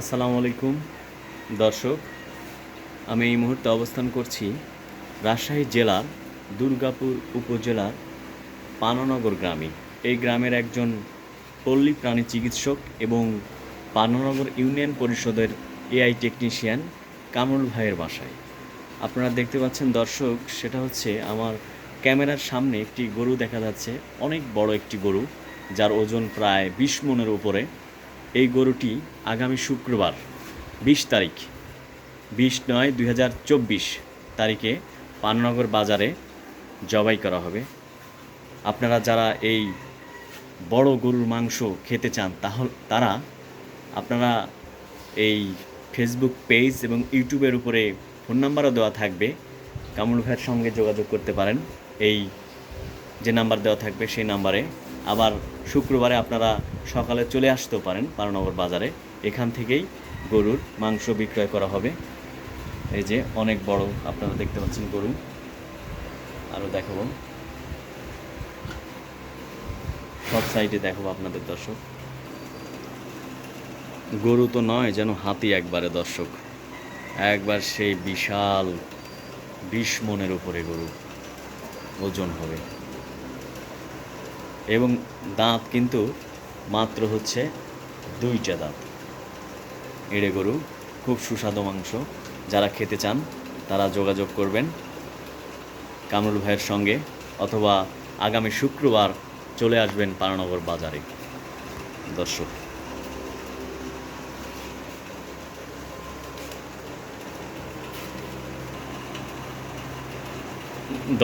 আসসালামু আলাইকুম। দর্শক, আমি এই মুহূর্তে অবস্থান করছি রাজশাহী জেলার দুর্গাপুর উপজেলার পাননগর গ্রামে। এই গ্রামের একজন পল্লী প্রাণী চিকিৎসক এবং পাননগর ইউনিয়ন পরিষদের এআই টেকনিশিয়ান কামরুল ভাইয়ের বাসায়। আপনারা দেখতে পাচ্ছেন দর্শক, সেটা হচ্ছে আমার ক্যামেরার সামনে একটি গরু দেখা যাচ্ছে, অনেক বড় একটি গরু, যার ওজন প্রায় বিশ মনের উপরে। এই গরুটি আগামী শুক্রবার বিশ তারিখ। বিশ নয় দুই হাজার চব্বিশ তারিখে পাননগর বাজারে জবাই করা হবে। আপনারা যারা এই বড় গরুর মাংস খেতে চান, তাহলে, তারা আপনারা এই ফেসবুক পেজ এবং ইউটিউবের উপরে ফোন নাম্বারও দেওয়া থাকবে। কামরুল ভাইয়ের সঙ্গে যোগাযোগ করতে পারেন। এই যে নাম্বার দেওয়া থাকবে, সেই নাম্বারে শুক্রবারে আপনারা সকালে চলে আসতেও পারেন পারনগর বাজারে। এখান থেকেই গরুর মাংস বিক্রয় করা হবে। এই যে অনেক বড় আপনারা দেখতে পাচ্ছেন গরু। আরও দেখাবো। সব সাইডে দেখাবো আপনাদের দর্শক। গরু তো নয়, যেন হাতি একবারে দর্শক। একবার সেই বিশাল বিশ মনের উপরে গরু ওজন হবে। এবং দাঁত কিন্তু মাত্র হচ্ছে দুইটা দাঁত। এড়ে গরু, খুব সুস্বাদু মাংস। যারা খেতে চান, তারা যোগাযোগ করবেন কামরুল ভাইয়ের সঙ্গে অথবা আগামী শুক্রবার চলে আসবেন পারানগর বাজারে। দর্শক।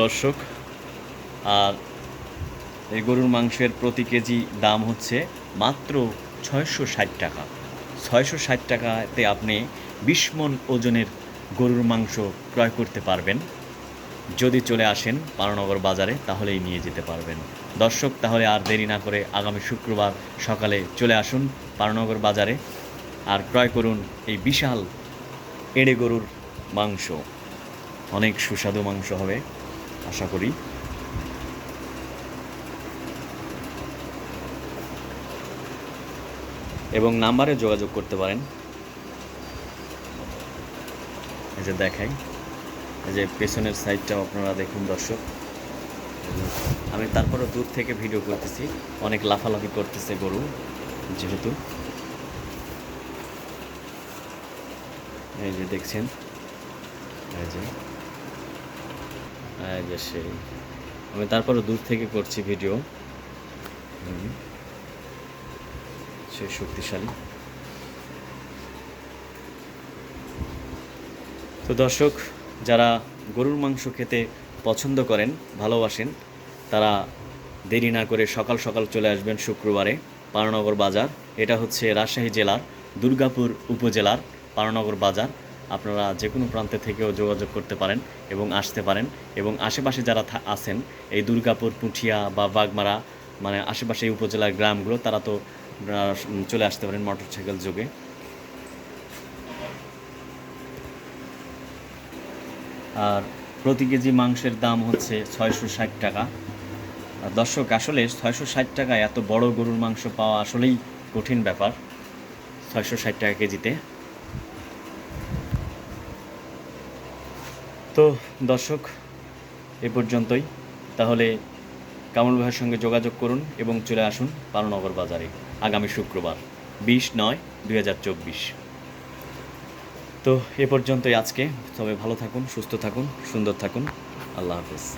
দর্শক, আর এই গরুর মাংসের প্রতি কেজি দাম হচ্ছে মাত্র ছয়শো ষাট টাকা। ছয়শো ষাট টাকাতে আপনি বিশ মন ওজনের গরুর মাংস ক্রয় করতে পারবেন। যদি চলে আসেন পারনগর বাজারে, তাহলেই নিয়ে যেতে পারবেন। দর্শক, তাহলে আর দেরি না করে আগামী শুক্রবার সকালে চলে আসুন পারনগর বাজারে আর ক্রয় করুন এই বিশাল এড়ে গরুর মাংস। অনেক সুস্বাদু মাংস হবে, আশা করি। এবং নাম্বারে যোগাযোগ করতে পারেন। এই যে দেখাই। এই যে পেছনের সাইডটাও আপনারা দেখুন, দর্শক। আমি তারপরে দূর থেকে ভিডিও করতেছি। অনেক লাফালাফি করতেছে গরু, যেহেতু। এই যে দেখছেন। এই যে। এই যে সেই। আমি তারপরে দূর থেকে করছি ভিডিও। হুম। সে শক্তিশালী। তো দর্শক, যারা গরুর মাংস খেতে পছন্দ করেন, ভালোবাসেন, তারা দেরি না করে সকাল সকাল চলে আসবেন শুক্রবারে পারনগর বাজার। এটা হচ্ছে রাজশাহী জেলার দুর্গাপুর উপজেলার পারনগর বাজার। আপনারা যে কোনো প্রান্তে থেকেও যোগাযোগ করতে পারেন এবং আসতে পারেন এবং আশেপাশে যারা আছেন, এই দুর্গাপুর, পুঠিয়া বা বাগমারা মানে আশেপাশে উপজেলার গ্রামগুলো, তারা তো আহ, চলে আসতে পারেন মোটর সাইকেল যোগে। আর প্রতি কেজি মাংসের দাম হচ্ছে ছয়শো ষাট টাকা। আর দর্শক আসলে ছয়শো ষাট টাকায় এত বড় গরুর মাংস পাওয়া আসলেই কঠিন ব্যাপার ছয়শো ষাট টাকা কেজিতে। তো দর্শক এ পর্যন্তই। তাহলে কামরুল ভাইয়ের সঙ্গে যোগাযোগ করুন এবং চলে আসুন পালনগর বাজারে আগামী শুক্রবার, বিশ নয়, দুই হাজার চব্বিশ। তো এ পর্যন্তই আজকে। তবে ভালো থাকুন, সুস্থ থাকুন, সুন্দর থাকুন। আল্লাহ হাফিজ।